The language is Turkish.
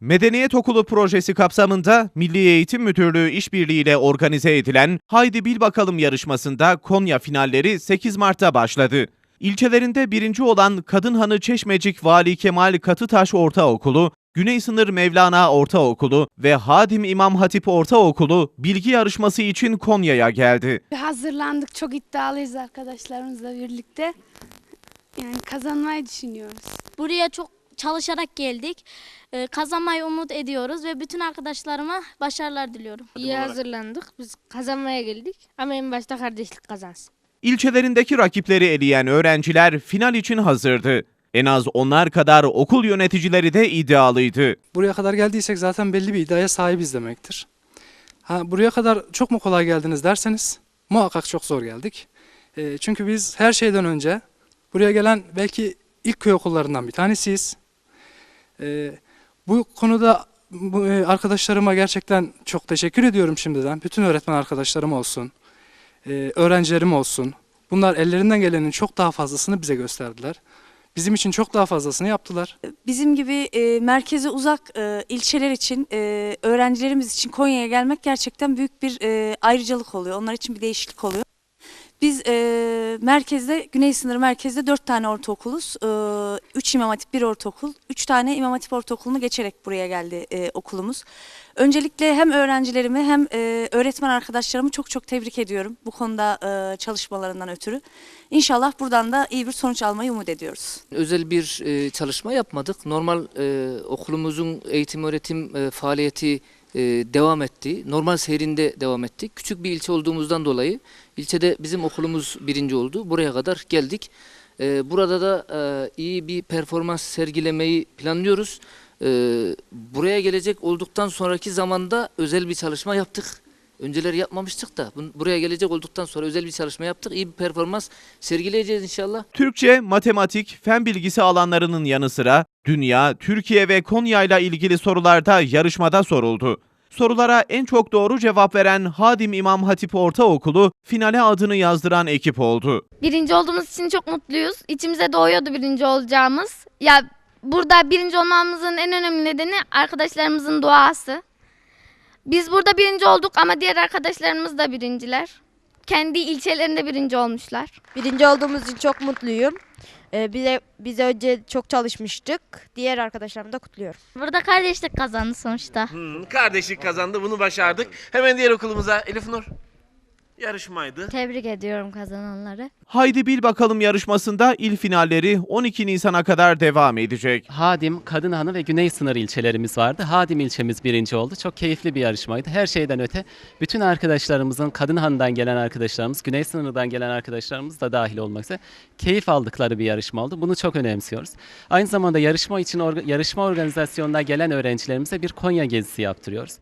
Medeniyet Okulu projesi kapsamında Milli Eğitim Müdürlüğü işbirliğiyle organize edilen Haydi Bil Bakalım yarışmasında Konya finalleri 8 Mart'ta başladı. İlçelerinde birinci olan Kadınhanı Çeşmecik Vali Kemal Katıtaş Ortaokulu, Güney Sınır Mevlana Ortaokulu ve Hadim İmam Hatip Ortaokulu bilgi yarışması için Konya'ya geldi. Hazırlandık. Çok iddialıyız arkadaşlarımızla birlikte. Yani kazanmayı düşünüyoruz. Buraya çok çalışarak geldik. Ee, Kazanmayı umut ediyoruz ve bütün arkadaşlarıma başarılar diliyorum. İyi hazırlandık. Biz kazanmaya geldik. Ama en başta kardeşlik kazansın. İlçelerindeki rakipleri eleyen öğrenciler final için hazırdı. En az onlar kadar okul yöneticileri de iddialıydı. Buraya kadar geldiysek zaten belli bir iddiaya sahibiz demektir. Ha, buraya kadar çok mu kolay geldiniz derseniz muhakkak çok zor geldik. E, çünkü biz her şeyden önce buraya gelen belki ilk köy okullarından bir tanesiyiz. E, bu konuda e, arkadaşlarıma gerçekten çok teşekkür ediyorum şimdiden. Bütün öğretmen arkadaşlarım olsun, e, öğrencilerim olsun. Bunlar ellerinden gelenin çok daha fazlasını bize gösterdiler. Bizim için çok daha fazlasını yaptılar. Bizim gibi e, merkeze uzak e, ilçeler için, e, öğrencilerimiz için Konya'ya gelmek gerçekten büyük bir e, ayrıcalık oluyor. Onlar için bir değişiklik oluyor. Biz e, merkezde, Güney Sınır merkezde dört tane ortaokuluz. E, üç İmam Hatip, bir ortaokul. Üç tane İmam Hatip ortaokulunu geçerek buraya geldi e, okulumuz. Öncelikle hem öğrencilerimi hem e, öğretmen arkadaşlarımı çok çok tebrik ediyorum bu konuda e, çalışmalarından ötürü. İnşallah buradan da iyi bir sonuç almayı umut ediyoruz. özel bir e, çalışma yapmadık. Normal e, okulumuzun eğitim öğretim e, faaliyeti e, devam etti. Normal seyrinde devam etti. Küçük bir ilçe olduğumuzdan dolayı ilçede bizim okulumuz birinci oldu. Buraya kadar geldik. E, burada da e, iyi bir performans sergilemeyi planlıyoruz. E, buraya gelecek olduktan sonraki zamanda özel bir çalışma yaptık. Önceleri yapmamıştık da buraya gelecek olduktan sonra özel bir çalışma yaptık. İyi bir performans sergileyeceğiz inşallah. Türkçe, matematik, fen bilgisi alanlarının yanı sıra dünya, Türkiye ve Konya ile ilgili sorularda yarışmada soruldu. Sorulara en çok doğru cevap veren Hadim İmam Hatip Ortaokulu finale adını yazdıran ekip oldu. Birinci olduğumuz için çok mutluyuz. İçimize doğuyordu birinci olacağımız. Ya burada birinci olmamızın en önemli nedeni arkadaşlarımızın duası. Biz burada birinci olduk ama diğer arkadaşlarımız da birinciler. Kendi ilçelerinde birinci olmuşlar. Birinci olduğumuz için çok mutluyum. Ee, bize, bize önce çok çalışmıştık. Diğer arkadaşlarımı da kutluyorum. Burada kardeşlik kazandı sonuçta. Hmm, kardeşlik kazandı bunu başardık. Hemen diğer okulumuza Elif Nur. Yarışmaydı. Tebrik ediyorum kazananları. Haydi Bil Bakalım yarışmasında il finalleri 12 Nisan'a kadar devam edecek. Hadim, Kadınhanı ve Güney Sınır ilçelerimiz vardı. Hadim ilçemiz birinci oldu. Çok keyifli bir yarışmaydı. Her şeyden öte bütün arkadaşlarımızın, Kadınhanı'dan gelen arkadaşlarımız, Güney Sınır'dan gelen arkadaşlarımız da dahil olmak üzere keyif aldıkları bir yarışma oldu. Bunu çok önemsiyoruz. Aynı zamanda yarışma için yarışma organizasyonuna gelen öğrencilerimize bir Konya gezisi yaptırıyoruz.